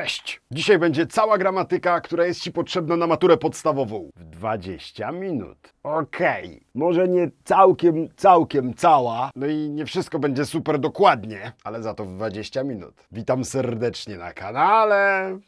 Cześć! Dzisiaj będzie cała gramatyka, która jest Ci potrzebna na maturę podstawową. W 20 minut. Okej, może nie całkiem, całkiem cała, no i nie wszystko będzie super dokładnie, ale za to w 20 minut. Witam serdecznie na kanale.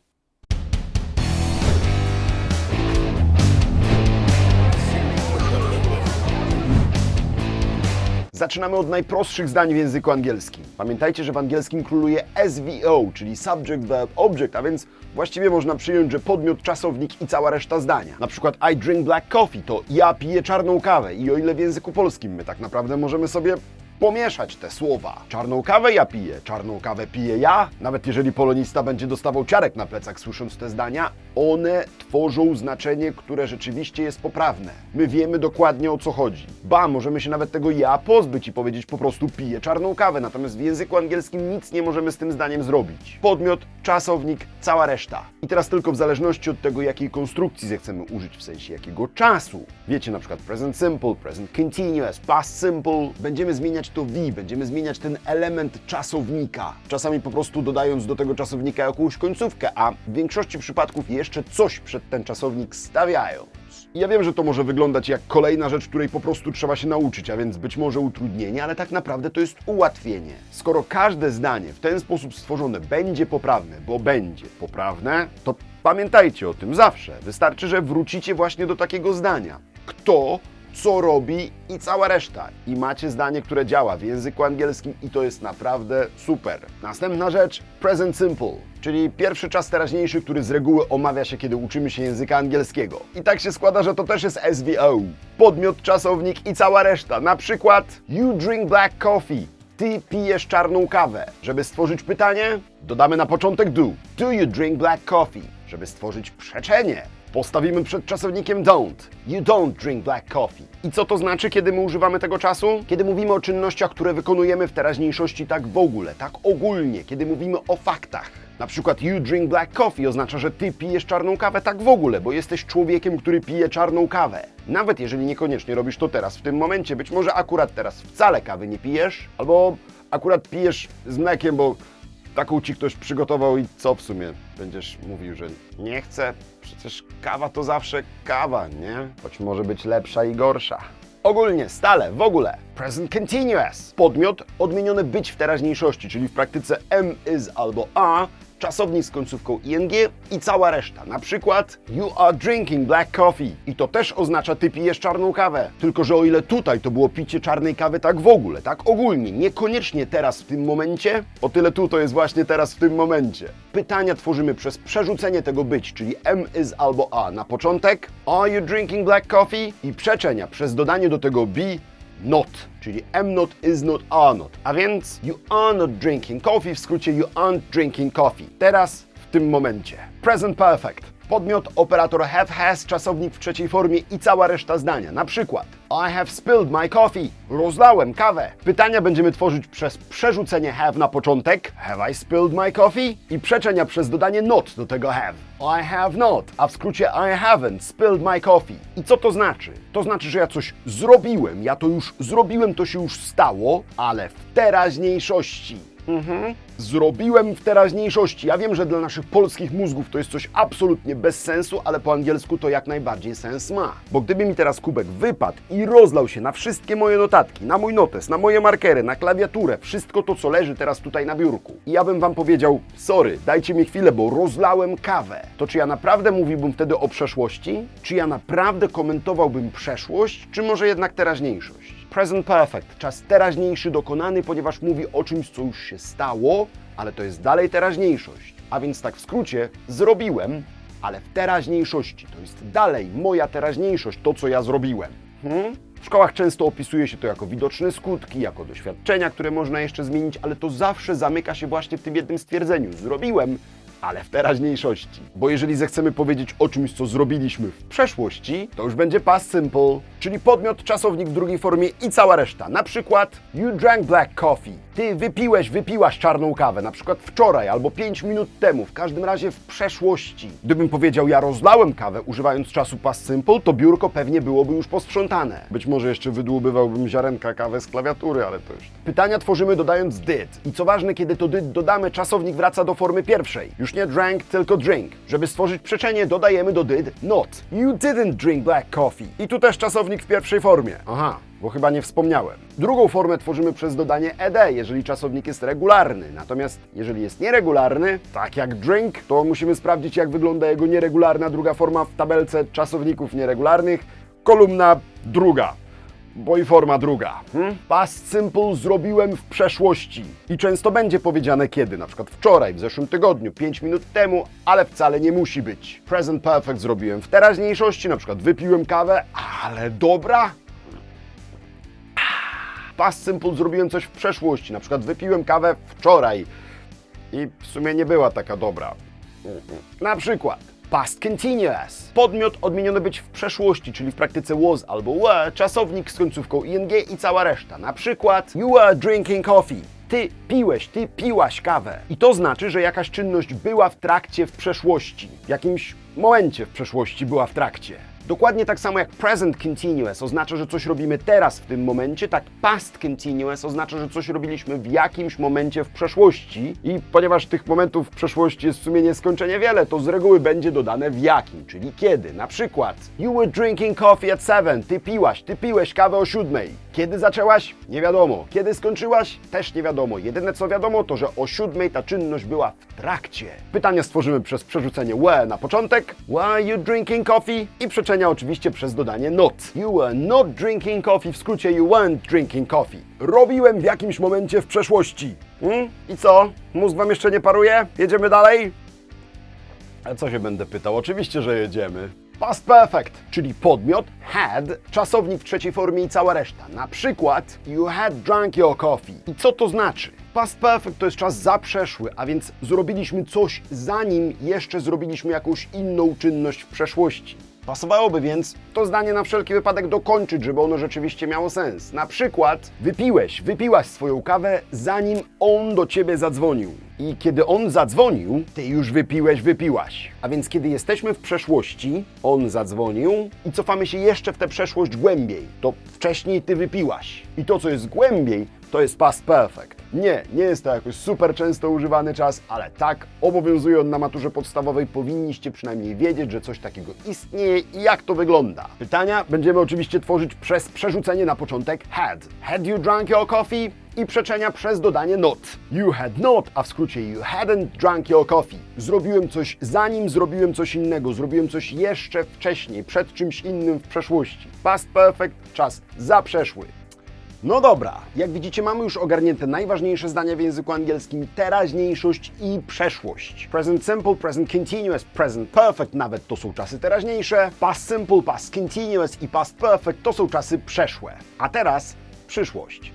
Zaczynamy od najprostszych zdań w języku angielskim. Pamiętajcie, że w angielskim króluje SVO, czyli subject, verb, object, a więc właściwie można przyjąć, że podmiot, czasownik i cała reszta zdania. Na przykład I drink black coffee to ja piję czarną kawę i o ile w języku polskim my tak naprawdę możemy sobie pomieszać te słowa. Czarną kawę ja piję, czarną kawę piję ja. Nawet jeżeli polonista będzie dostawał ciarek na plecach słysząc te zdania, one tworzą znaczenie, które rzeczywiście jest poprawne. My wiemy dokładnie o co chodzi. Ba, możemy się nawet tego ja pozbyć i powiedzieć po prostu piję czarną kawę, natomiast w języku angielskim nic nie możemy z tym zdaniem zrobić. Podmiot, czasownik, cała reszta. I teraz tylko w zależności od tego, jakiej konstrukcji zechcemy użyć, w sensie jakiego czasu. Wiecie, na przykład present simple, present continuous, past simple. Będziemy zmieniać to V, będziemy zmieniać ten element czasownika. Czasami po prostu dodając do tego czasownika jakąś końcówkę, a w większości przypadków jeszcze coś przed ten czasownik stawiając. Ja wiem, że to może wyglądać jak kolejna rzecz, której po prostu trzeba się nauczyć, a więc być może utrudnienie, ale tak naprawdę to jest ułatwienie. Skoro każde zdanie w ten sposób stworzone będzie poprawne, bo będzie poprawne, to pamiętajcie o tym zawsze. Wystarczy, że wrócicie właśnie do takiego zdania. Kto co robi i cała reszta. I macie zdanie, które działa w języku angielskim i to jest naprawdę super. Następna rzecz, present simple, czyli pierwszy czas teraźniejszy, który z reguły omawia się, kiedy uczymy się języka angielskiego. I tak się składa, że to też jest SVO. Podmiot, czasownik i cała reszta. Na przykład you drink black coffee. Ty pijesz czarną kawę. Żeby stworzyć pytanie, dodamy na początek do. Do you drink black coffee? Żeby stworzyć przeczenie, Postawimy przed czasownikiem don't. You don't drink black coffee. I co to znaczy, kiedy my używamy tego czasu? Kiedy mówimy o czynnościach, które wykonujemy w teraźniejszości tak w ogóle, tak ogólnie, kiedy mówimy o faktach. Na przykład you drink black coffee oznacza, że ty pijesz czarną kawę tak w ogóle, bo jesteś człowiekiem, który pije czarną kawę. Nawet jeżeli niekoniecznie robisz to teraz, w tym momencie, być może akurat teraz wcale kawy nie pijesz, albo akurat pijesz z mlekiem, bo taką ci ktoś przygotował i co w sumie? Będziesz mówił, że nie chcę? Przecież kawa to zawsze kawa, nie? Choć może być lepsza i gorsza. Ogólnie, stale, w ogóle. Present continuous. Podmiot odmieniony być w teraźniejszości, czyli w praktyce am, is albo are, czasownik z końcówką ing i cała reszta. Na przykład you are drinking black coffee i to też oznacza ty pijesz czarną kawę. Tylko, że o ile tutaj to było picie czarnej kawy tak w ogóle, tak ogólnie, niekoniecznie teraz w tym momencie, o tyle tu to jest właśnie teraz w tym momencie. Pytania tworzymy przez przerzucenie tego być, czyli am, is albo a na początek are you drinking black coffee i przeczenia przez dodanie do tego be not, czyli am not, is not, are not. A więc you are not drinking coffee, w skrócie you aren't drinking coffee. Teraz, w tym momencie. Present perfect. Podmiot, operator have, has, czasownik w trzeciej formie i cała reszta zdania. Na przykład I have spilled my coffee. Rozlałem kawę. Pytania będziemy tworzyć przez przerzucenie have na początek. Have I spilled my coffee? I przeczenia przez dodanie not do tego have. I have not, a w skrócie I haven't spilled my coffee. I co to znaczy? To znaczy, że ja coś zrobiłem, ja to już zrobiłem, to się już stało, ale w teraźniejszości. Mhm. Zrobiłem w teraźniejszości. Ja wiem, że dla naszych polskich mózgów to jest coś absolutnie bez sensu, ale po angielsku to jak najbardziej sens ma. Bo gdyby mi teraz kubek wypadł i rozlał się na wszystkie moje notatki, na mój notes, na moje markery, na klawiaturę, wszystko to, co leży teraz tutaj na biurku, i ja bym wam powiedział, sorry, dajcie mi chwilę, bo rozlałem kawę, to czy ja naprawdę mówiłbym wtedy o przeszłości? Czy ja naprawdę komentowałbym przeszłość, czy może jednak teraźniejszość? Present perfect, czas teraźniejszy dokonany, ponieważ mówi o czymś, co już się stało, ale to jest dalej teraźniejszość. A więc tak w skrócie, zrobiłem, ale w teraźniejszości. To jest dalej moja teraźniejszość, to co ja zrobiłem. Hmm? W szkołach często opisuje się to jako widoczne skutki, jako doświadczenia, które można jeszcze zmienić, ale to zawsze zamyka się właśnie w tym jednym stwierdzeniu. Zrobiłem, ale w teraźniejszości. Bo jeżeli zechcemy powiedzieć o czymś, co zrobiliśmy w przeszłości, to już będzie past simple, czyli podmiot, czasownik w drugiej formie i cała reszta. Na przykład you drank black coffee. Ty wypiłeś, wypiłaś czarną kawę, na przykład wczoraj albo 5 minut temu, w każdym razie w przeszłości. Gdybym powiedział ja rozlałem kawę używając czasu past simple, to biurko pewnie byłoby już posprzątane. Być może jeszcze wydłubywałbym ziarenka kawy z klawiatury, ale to już... Pytania tworzymy dodając did. I co ważne, kiedy to did dodamy, czasownik wraca do formy pierwszej. Już nie drank, tylko drink. Żeby stworzyć przeczenie, dodajemy do did not. You didn't drink black coffee. I tu też czasownik w pierwszej formie. Aha, bo chyba nie wspomniałem. Drugą formę tworzymy przez dodanie ed, jeżeli czasownik jest regularny. Natomiast jeżeli jest nieregularny, tak jak drink, to musimy sprawdzić, jak wygląda jego nieregularna druga forma w tabelce czasowników nieregularnych. Kolumna druga bo i forma druga. Hmm? Past simple zrobiłem w przeszłości. I często będzie powiedziane kiedy, na przykład wczoraj, w zeszłym tygodniu, 5 minut temu, ale wcale nie musi być. Present perfect zrobiłem w teraźniejszości, na przykład wypiłem kawę, ale dobra. Past simple zrobiłem coś w przeszłości, na przykład wypiłem kawę wczoraj i w sumie nie była taka dobra. Na przykład past continuous. Podmiot odmieniony być w przeszłości, czyli w praktyce was albo were, czasownik z końcówką ing i cała reszta. Na przykład you were drinking coffee. Ty piłeś, ty piłaś kawę. I to znaczy, że jakaś czynność była w trakcie w przeszłości. W jakimś momencie w przeszłości była w trakcie. Dokładnie tak samo jak present continuous oznacza, że coś robimy teraz w tym momencie, tak past continuous oznacza, że coś robiliśmy w jakimś momencie w przeszłości i ponieważ tych momentów w przeszłości jest w sumie nieskończenie wiele, to z reguły będzie dodane w jakim, czyli kiedy. Na przykład You were drinking coffee at seven. Ty piłaś, ty piłeś kawę o siódmej. Kiedy zaczęłaś? Nie wiadomo. Kiedy skończyłaś? Też nie wiadomo. Jedyne co wiadomo to, że o siódmej ta czynność była w trakcie. Pytanie stworzymy przez przerzucenie were na początek. Were you drinking coffee? I przeczenia oczywiście przez dodanie not. You were not drinking coffee, w skrócie you weren't drinking coffee. Robiłem w jakimś momencie w przeszłości. Hmm? I co? Mózg wam jeszcze nie paruje? Jedziemy dalej? A co się będę pytał? Oczywiście, że jedziemy. Past perfect, czyli podmiot, had, czasownik w trzeciej formie i cała reszta. Na przykład, you had drunk your coffee. I co to znaczy? Past perfect to jest czas zaprzeszły, a więc zrobiliśmy coś zanim jeszcze zrobiliśmy jakąś inną czynność w przeszłości. Pasowałoby więc to zdanie na wszelki wypadek dokończyć, żeby ono rzeczywiście miało sens. Na przykład, wypiłeś, wypiłaś swoją kawę, zanim on do ciebie zadzwonił. I kiedy on zadzwonił, ty już wypiłeś, wypiłaś. A więc kiedy jesteśmy w przeszłości, on zadzwonił i cofamy się jeszcze w tę przeszłość głębiej, to wcześniej ty wypiłaś. I to, co jest głębiej, to jest past perfect. Nie, nie jest to jakoś super często używany czas, ale tak, obowiązuje on na maturze podstawowej. Powinniście przynajmniej wiedzieć, że coś takiego istnieje i jak to wygląda. Pytania będziemy oczywiście tworzyć przez przerzucenie na początek had. Had you drunk your coffee? I przeczenia przez dodanie not. You had not, a w skrócie you hadn't drunk your coffee. Zrobiłem coś zanim zrobiłem coś innego, zrobiłem coś jeszcze wcześniej, przed czymś innym w przeszłości. Past perfect, czas zaprzeszły. No dobra, jak widzicie mamy już ogarnięte najważniejsze zdania w języku angielskim, teraźniejszość i przeszłość. Present simple, present continuous, present perfect, nawet to są czasy teraźniejsze. Past simple, past continuous i past perfect to są czasy przeszłe. A teraz przyszłość.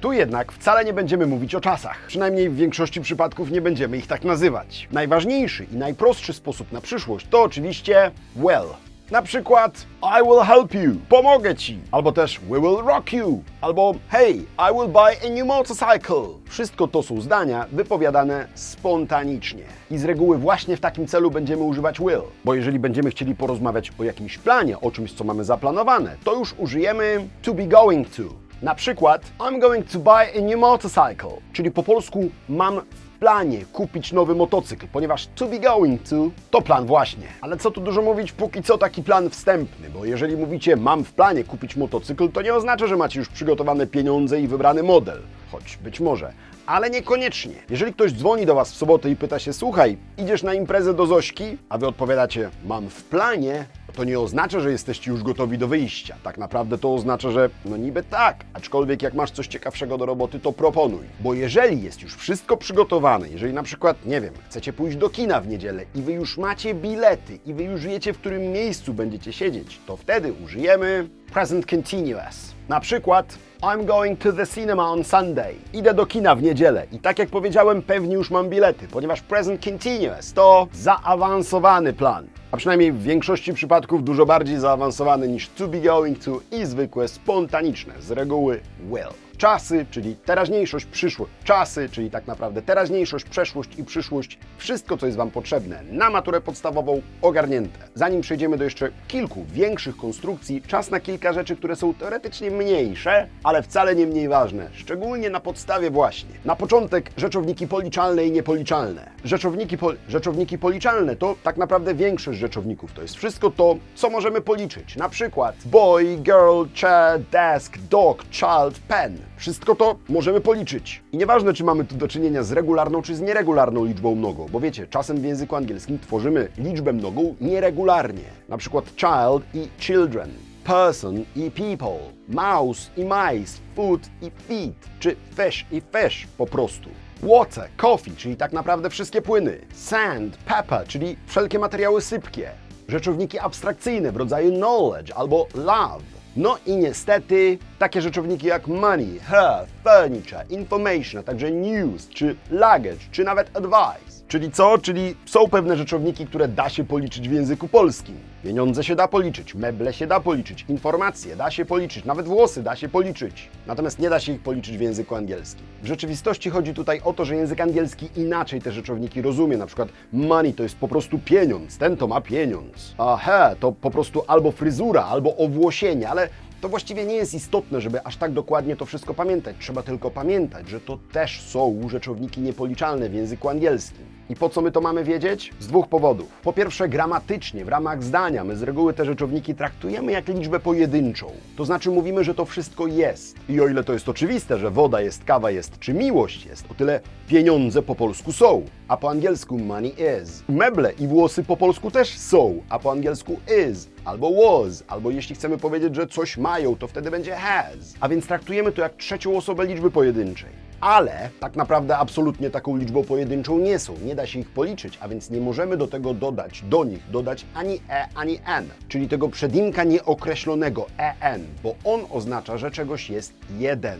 Tu jednak wcale nie będziemy mówić o czasach. Przynajmniej w większości przypadków nie będziemy ich tak nazywać. Najważniejszy i najprostszy sposób na przyszłość to oczywiście well. Na przykład I will help you, pomogę ci, albo też we will rock you, albo hey, I will buy a new motorcycle. Wszystko to są zdania wypowiadane spontanicznie. I z reguły właśnie w takim celu będziemy używać will, bo jeżeli będziemy chcieli porozmawiać o jakimś planie, o czymś, co mamy zaplanowane, to już użyjemy to be going to. Na przykład I'm going to buy a new motorcycle, czyli po polsku mam planie kupić nowy motocykl, ponieważ to be going to to plan właśnie. Ale co tu dużo mówić, póki co taki plan wstępny, bo jeżeli mówicie mam w planie kupić motocykl, to nie oznacza, że macie już przygotowane pieniądze i wybrany model, choć być może. Ale niekoniecznie. Jeżeli ktoś dzwoni do Was w sobotę i pyta się, słuchaj, idziesz na imprezę do Zośki, a Wy odpowiadacie, mam w planie, to nie oznacza, że jesteście już gotowi do wyjścia. Tak naprawdę to oznacza, że no niby tak, aczkolwiek jak masz coś ciekawszego do roboty, to proponuj. Bo jeżeli jest już wszystko przygotowane, jeżeli na przykład, nie wiem, chcecie pójść do kina w niedzielę i wy już macie bilety i wy już wiecie, w którym miejscu będziecie siedzieć, to wtedy użyjemy present continuous. Na przykład I'm going to the cinema on Sunday. Idę do kina w niedzielę i tak jak powiedziałem, pewnie już mam bilety, ponieważ present continuous to zaawansowany plan. Przynajmniej w większości przypadków dużo bardziej zaawansowane niż to be going to i zwykłe spontaniczne, z reguły will. Czasy, czyli teraźniejszość, przyszłość. Czasy, czyli tak naprawdę teraźniejszość, przeszłość i przyszłość. Wszystko, co jest Wam potrzebne na maturę podstawową, ogarnięte. Zanim przejdziemy do jeszcze kilku większych konstrukcji, czas na kilka rzeczy, które są teoretycznie mniejsze, ale wcale nie mniej ważne. Szczególnie na podstawie właśnie. Na początek rzeczowniki policzalne i niepoliczalne. Rzeczowniki, po, rzeczowniki policzalne to tak naprawdę większość rzeczowników. To jest wszystko to, co możemy policzyć. Na przykład boy, girl, chair, desk, dog, child, pen. Wszystko to możemy policzyć. I nieważne, czy mamy tu do czynienia z regularną, czy z nieregularną liczbą mnogą, bo wiecie, czasem w języku angielskim tworzymy liczbę mnogą nieregularnie. Na przykład child i children, person i people, mouse i mice, food i feet, czy fish i fish po prostu. Water, coffee, czyli tak naprawdę wszystkie płyny. Sand, pepper, czyli wszelkie materiały sypkie. Rzeczowniki abstrakcyjne w rodzaju knowledge albo love. No i niestety takie rzeczowniki jak money, her, furniture, information, a także news, czy luggage, czy nawet advice. Czyli co? Czyli są pewne rzeczowniki, które da się policzyć w języku polskim. Pieniądze się da policzyć, meble się da policzyć, informacje da się policzyć, nawet włosy da się policzyć. Natomiast nie da się ich policzyć w języku angielskim. W rzeczywistości chodzi tutaj o to, że język angielski inaczej te rzeczowniki rozumie. Na przykład money to jest po prostu pieniądz, ten to ma pieniądz. A hair to po prostu albo fryzura, albo owłosienie, ale to właściwie nie jest istotne, żeby aż tak dokładnie to wszystko pamiętać. Trzeba tylko pamiętać, że to też są rzeczowniki niepoliczalne w języku angielskim. I po co my to mamy wiedzieć? Z dwóch powodów. Po pierwsze, gramatycznie, w ramach zdania, my z reguły te rzeczowniki traktujemy jak liczbę pojedynczą. To znaczy mówimy, że to wszystko jest. I o ile to jest oczywiste, że woda jest, kawa jest, czy miłość jest, o tyle pieniądze po polsku są, a po angielsku money is. Meble i włosy po polsku też są, a po angielsku is albo was, albo jeśli chcemy powiedzieć, że coś mają, to wtedy będzie has. A więc traktujemy to jak trzecią osobę liczby pojedynczej. Ale tak naprawdę absolutnie taką liczbą pojedynczą nie są. Nie da się ich policzyć, a więc nie możemy do tego dodać, do nich dodać ani e, ani n, czyli tego przedimka nieokreślonego en, bo on oznacza, że czegoś jest jeden.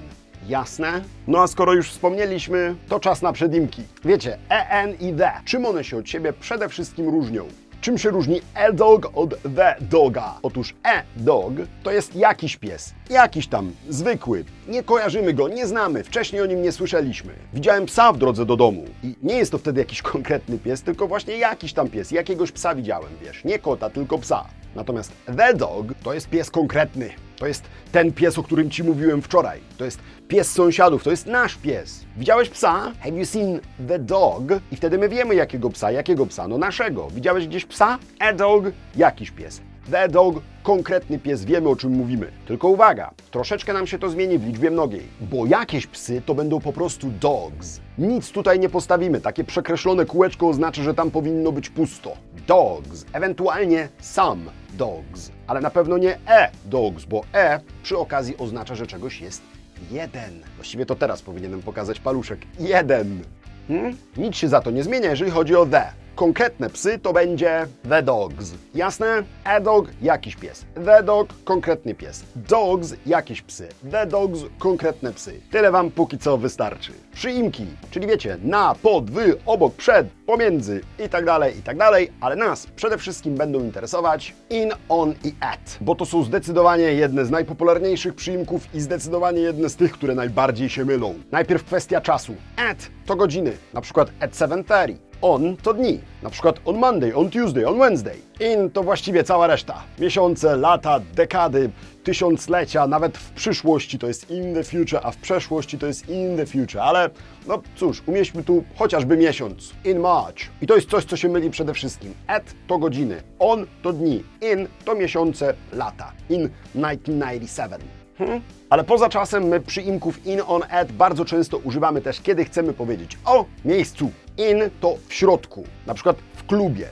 Jasne? No a skoro już wspomnieliśmy, to czas na przedimki. Wiecie, en i the. Czym one się od siebie przede wszystkim różnią? Czym się różni e-dog od the doga? Otóż e-dog to jest jakiś pies, jakiś tam, zwykły. Nie kojarzymy go, nie znamy, wcześniej o nim nie słyszeliśmy. Widziałem psa w drodze do domu i nie jest to wtedy jakiś konkretny pies, tylko właśnie jakiś tam pies. Jakiegoś psa widziałem, wiesz, nie kota, tylko psa. Natomiast the dog to jest pies konkretny. To jest ten pies, o którym Ci mówiłem wczoraj. To jest pies sąsiadów, to jest nasz pies. Widziałeś psa? Have you seen the dog? I wtedy my wiemy, jakiego psa. Jakiego psa? No naszego. Widziałeś gdzieś psa? A dog? Jakiś pies. The dog, konkretny pies, wiemy o czym mówimy. Tylko uwaga, troszeczkę nam się to zmieni w liczbie mnogiej, bo jakieś psy to będą po prostu dogs. Nic tutaj nie postawimy, takie przekreślone kółeczko oznacza, że tam powinno być pusto. Dogs, ewentualnie some dogs, ale na pewno nie e dogs, bo e przy okazji oznacza, że czegoś jest jeden. Właściwie to teraz powinienem pokazać paluszek. Jeden. Hmm? Nic się za to nie zmienia, jeżeli chodzi o the. Konkretne psy to będzie the dogs. Jasne? A dog jakiś pies. The dog konkretny pies. Dogs jakiś psy. The dogs konkretne psy. Tyle wam póki co wystarczy. Przyimki, czyli wiecie, na, pod, wy, obok, przed, pomiędzy i tak dalej, i tak dalej, ale nas przede wszystkim będą interesować in, on i at, bo to są zdecydowanie jedne z najpopularniejszych przyimków i zdecydowanie jedne z tych, które najbardziej się mylą. Najpierw kwestia czasu. At to godziny, na przykład at 7.30. On to dni, na przykład on Monday, on Tuesday, on Wednesday. In to właściwie cała reszta. Miesiące, lata, dekady, tysiąclecia, nawet w przyszłości to jest in the future, a w przeszłości to jest in the future. Ale no cóż, umieśćmy tu chociażby miesiąc. In March. I to jest coś, co się myli przede wszystkim. At to godziny, on to dni, in to miesiące, lata. In 1997. Hmm? Ale poza czasem my przyimków in, on, at bardzo często używamy też, kiedy chcemy powiedzieć o miejscu. In to w środku, na przykład w klubie,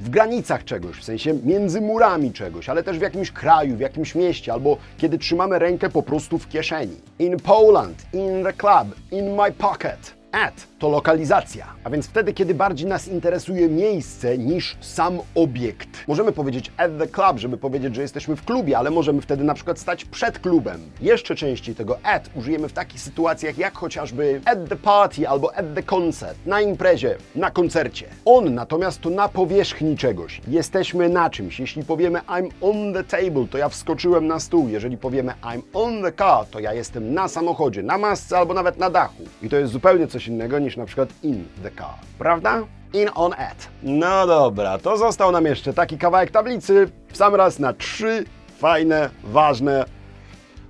w granicach czegoś, w sensie między murami czegoś, ale też w jakimś kraju, w jakimś mieście, albo kiedy trzymamy rękę po prostu w kieszeni. In Poland, in the club, in my pocket. At to lokalizacja, a więc wtedy, kiedy bardziej nas interesuje miejsce niż sam obiekt. Możemy powiedzieć at the club, żeby powiedzieć, że jesteśmy w klubie, ale możemy wtedy na przykład stać przed klubem. Jeszcze częściej tego at użyjemy w takich sytuacjach jak chociażby at the party albo at the concert, na imprezie, na koncercie. On natomiast to na powierzchni czegoś. Jesteśmy na czymś. Jeśli powiemy I'm on the table, to ja wskoczyłem na stół. Jeżeli powiemy I'm on the car, to ja jestem na samochodzie, na masce albo nawet na dachu. I to jest zupełnie coś innego niż na przykład in the car. Prawda? In on at. No dobra, to został nam jeszcze taki kawałek tablicy w sam raz na trzy fajne, ważne,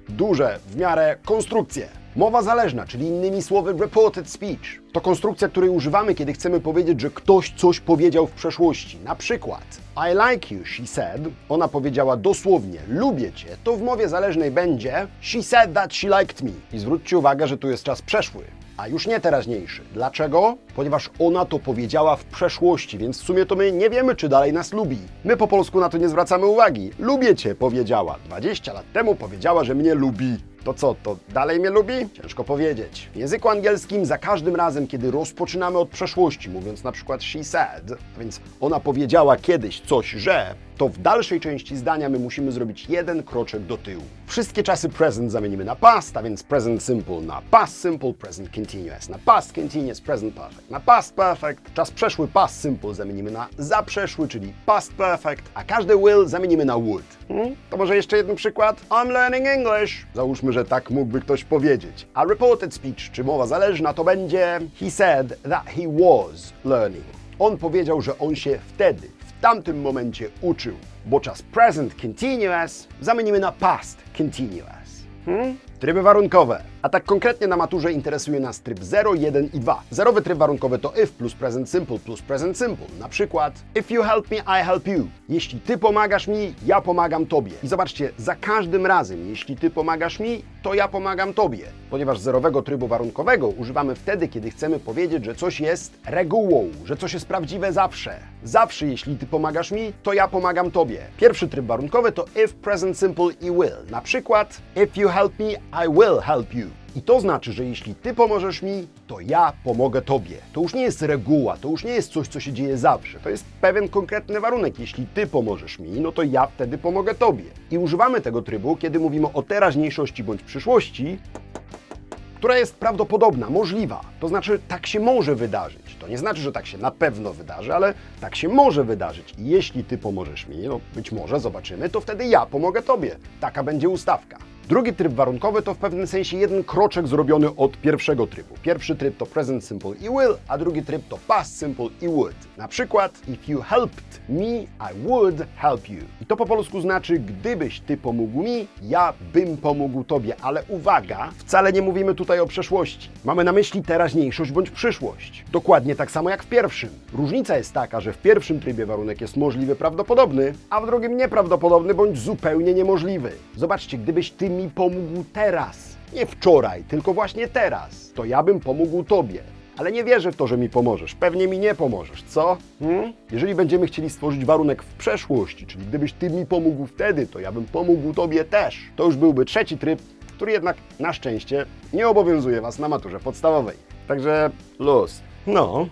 duże w miarę konstrukcje. Mowa zależna, czyli innymi słowy reported speech. To konstrukcja, której używamy, kiedy chcemy powiedzieć, że ktoś coś powiedział w przeszłości. Na przykład I like you, she said. Ona powiedziała dosłownie lubię cię. To w mowie zależnej będzie she said that she liked me. I zwróćcie uwagę, że tu jest czas przeszły a już nie teraźniejszy. Dlaczego? Ponieważ ona to powiedziała w przeszłości, więc w sumie to my nie wiemy, czy dalej nas lubi. My po polsku na to nie zwracamy uwagi. Lubię cię, powiedziała. 20 lat temu powiedziała, że mnie lubi. To co, to dalej mnie lubi? Ciężko powiedzieć. W języku angielskim za każdym razem, kiedy rozpoczynamy od przeszłości, mówiąc na przykład she said, więc ona powiedziała kiedyś coś, że, to w dalszej części zdania my musimy zrobić jeden kroczek do tyłu. Wszystkie czasy present zamienimy na past, a więc present simple na past simple, present continuous, na past continuous, present perfect, na past perfect, czas przeszły past simple zamienimy na zaprzeszły, czyli past perfect, a każdy will zamienimy na would. Hmm? To może jeszcze jeden przykład? I'm learning English. Załóżmy, że tak mógłby ktoś powiedzieć. A reported speech, czy mowa zależna, to będzie he said that he was learning. On powiedział, że on się wtedy, tamtym momencie uczył, bo czas present continuous zamienimy na past continuous. Hmm? Tryby warunkowe. A tak konkretnie na maturze interesuje nas tryb 0, 1 i 2. Zerowy tryb warunkowy to if plus present simple plus present simple. Na przykład if you help me, I help you. Jeśli ty pomagasz mi, ja pomagam tobie. I zobaczcie, za każdym razem, jeśli ty pomagasz mi, to ja pomagam tobie. Ponieważ zerowego trybu warunkowego używamy wtedy, kiedy chcemy powiedzieć, że coś jest regułą, że coś jest prawdziwe zawsze. Zawsze, jeśli ty pomagasz mi, to ja pomagam tobie. Pierwszy tryb warunkowy to if present simple i will. Na przykład if you help me, I will help you. I to znaczy, że jeśli ty pomożesz mi, to ja pomogę tobie. To już nie jest reguła, to już nie jest coś, co się dzieje zawsze. To jest pewien konkretny warunek. Jeśli ty pomożesz mi, no to ja wtedy pomogę tobie. I używamy tego trybu, kiedy mówimy o teraźniejszości bądź przyszłości, która jest prawdopodobna, możliwa. To znaczy, tak się może wydarzyć. To nie znaczy, że tak się na pewno wydarzy, ale tak się może wydarzyć. I jeśli ty pomożesz mi, no być może zobaczymy, to wtedy ja pomogę tobie. Taka będzie ustawka. Drugi tryb warunkowy to w pewnym sensie jeden kroczek zrobiony od pierwszego trybu. Pierwszy tryb to present simple i will, a drugi tryb to past simple i would. Na przykład, if you helped me, I would help you. I to po polsku znaczy, gdybyś ty pomógł mi, ja bym pomógł tobie. Ale uwaga, wcale nie mówimy tutaj o przeszłości. Mamy na myśli teraźniejszość bądź przyszłość. Dokładnie tak samo jak w pierwszym. Różnica jest taka, że w pierwszym trybie warunek jest możliwy, prawdopodobny, a w drugim nieprawdopodobny bądź zupełnie niemożliwy. Zobaczcie, gdybyś ty mi pomógł teraz, nie wczoraj, tylko właśnie teraz, to ja bym pomógł tobie. Ale nie wierzę w to, że mi pomożesz. Pewnie mi nie pomożesz, co? Hmm? Jeżeli będziemy chcieli stworzyć warunek w przeszłości, czyli gdybyś ty mi pomógł wtedy, to ja bym pomógł tobie też. To już byłby trzeci tryb, który jednak na szczęście nie obowiązuje was na maturze podstawowej. Także luz. No,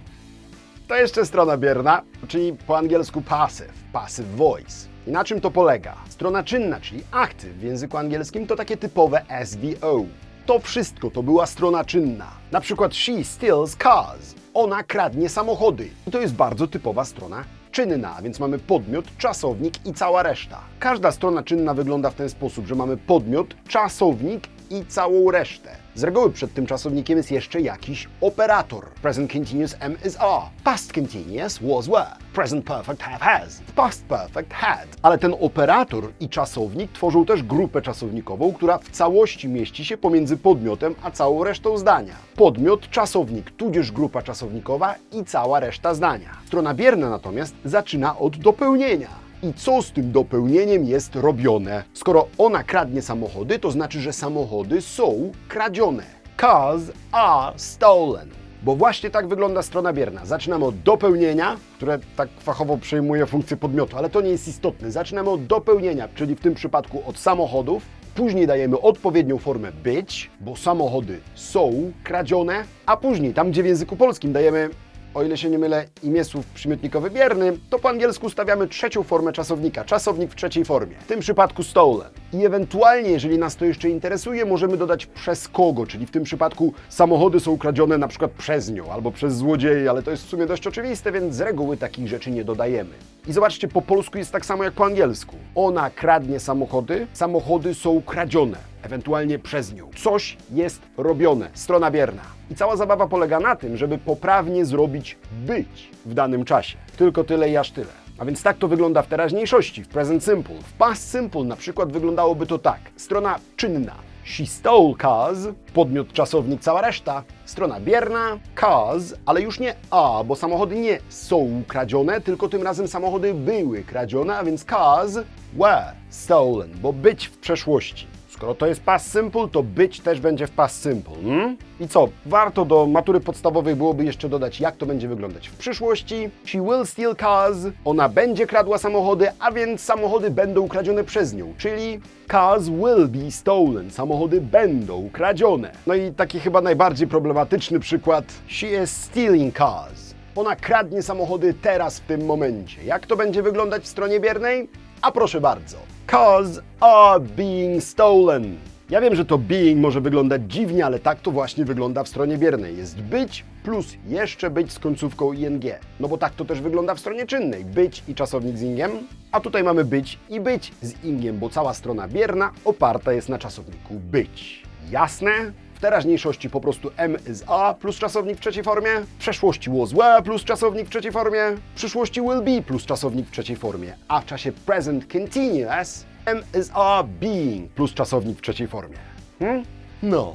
to jeszcze strona bierna, czyli po angielsku passive, passive voice. I na czym to polega? Strona czynna, czyli aktyw w języku angielskim to takie typowe SVO. To wszystko to była strona czynna. Na przykład she steals cars. Ona kradnie samochody. I to jest bardzo typowa strona czynna, więc mamy podmiot, czasownik i cała reszta. Każda strona czynna wygląda w ten sposób, że mamy podmiot, czasownik i całą resztę. Z reguły przed tym czasownikiem jest jeszcze jakiś operator. Present continuous am is are. Past continuous was were. Present perfect have has. Past perfect had. Ale ten operator i czasownik tworzą też grupę czasownikową, która w całości mieści się pomiędzy podmiotem a całą resztą zdania. Podmiot, czasownik, tudzież grupa czasownikowa i cała reszta zdania. Strona bierna natomiast zaczyna od dopełnienia. I co z tym dopełnieniem jest robione? Skoro ona kradnie samochody, to znaczy, że samochody są kradzione. Cars are stolen. Bo właśnie tak wygląda strona bierna. Zaczynamy od dopełnienia, które tak fachowo przejmuje funkcję podmiotu, ale to nie jest istotne. Zaczynamy od dopełnienia, czyli w tym przypadku od samochodów. później dajemy odpowiednią formę być, bo samochody są kradzione, a później, tam gdzie w języku polskim dajemy o ile się nie mylę, imię słów przymiotnikowy bierny, to po angielsku stawiamy trzecią formę czasownika, czasownik w trzeciej formie, w tym przypadku stolen. I ewentualnie, jeżeli nas to jeszcze interesuje, możemy dodać przez kogo, czyli w tym przypadku samochody są kradzione na przykład przez nią albo przez złodziei, ale to jest w sumie dość oczywiste, więc z reguły takich rzeczy nie dodajemy. I zobaczcie, po polsku jest tak samo jak po angielsku. Ona kradnie samochody, samochody są kradzione ewentualnie przez nią. Coś jest robione, strona bierna. I cała zabawa polega na tym, żeby poprawnie zrobić być w danym czasie. Tylko tyle i aż tyle. A więc tak to wygląda w teraźniejszości, w present simple. W past simple na przykład wyglądałoby to tak. Strona czynna. She stole cars, podmiot, czasownik, cała reszta. Strona bierna, cars, ale już nie a, bo samochody nie są kradzione, tylko tym razem samochody były kradzione, a więc cars were stolen, bo być w przeszłości. Skoro to jest past simple, to być też będzie w past simple. Hmm? I co? Warto do matury podstawowej byłoby jeszcze dodać, jak to będzie wyglądać w przyszłości. She will steal cars. Ona będzie kradła samochody, a więc samochody będą kradzione przez nią, czyli cars will be stolen. Samochody będą kradzione. No i taki chyba najbardziej problematyczny przykład. She is stealing cars. Ona kradnie samochody teraz w tym momencie. Jak to będzie wyglądać w stronie biernej? A proszę bardzo. Cars are being stolen. Ja wiem, że to being może wyglądać dziwnie, ale tak to właśnie wygląda w stronie biernej. Jest być plus jeszcze być z końcówką ing. No bo tak to też wygląda w stronie czynnej. Być i czasownik z ingiem, a tutaj mamy być i być z ingiem, bo cała strona bierna oparta jest na czasowniku być. Jasne? W teraźniejszości po prostu M is a plus czasownik w trzeciej formie, w przeszłości was were plus czasownik w trzeciej formie, w przyszłości will be plus czasownik w trzeciej formie, a w czasie present continuous M is a being plus czasownik w trzeciej formie. Hmm? No,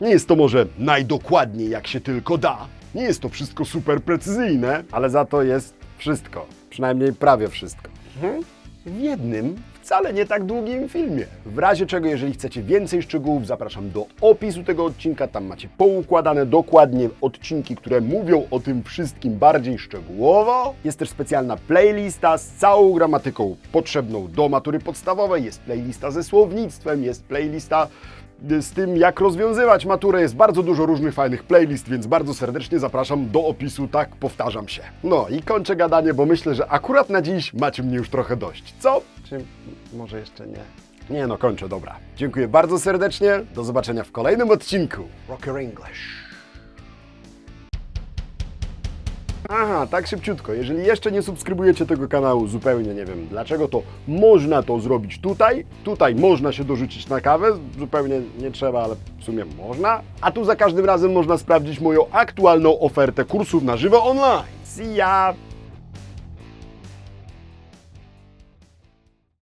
nie jest to może najdokładniej jak się tylko da, nie jest to wszystko super precyzyjne, ale za to jest wszystko, przynajmniej prawie wszystko. Mhm. W jednym wcale nie tak długim filmie. W razie czego, jeżeli chcecie więcej szczegółów, zapraszam do opisu tego odcinka. Tam macie poukładane dokładnie odcinki, które mówią o tym wszystkim bardziej szczegółowo. Jest też specjalna playlista z całą gramatyką potrzebną do matury podstawowej. Jest playlista ze słownictwem, jest playlista z tym, jak rozwiązywać maturę. Jest bardzo dużo różnych fajnych playlist, więc bardzo serdecznie zapraszam do opisu, tak powtarzam się. No i kończę gadanie, bo myślę, że akurat na dziś macie mnie już trochę dość. Co? Czy może jeszcze nie? Nie no, kończę, dobra. Dziękuję bardzo serdecznie. Do zobaczenia w kolejnym odcinku. Rocker English. Aha, tak szybciutko. Jeżeli jeszcze nie subskrybujecie tego kanału, zupełnie nie wiem dlaczego, to można to zrobić tutaj. Tutaj można się dorzucić na kawę, zupełnie nie trzeba, ale w sumie można. A tu za każdym razem można sprawdzić moją aktualną ofertę kursów na żywo online. See ya!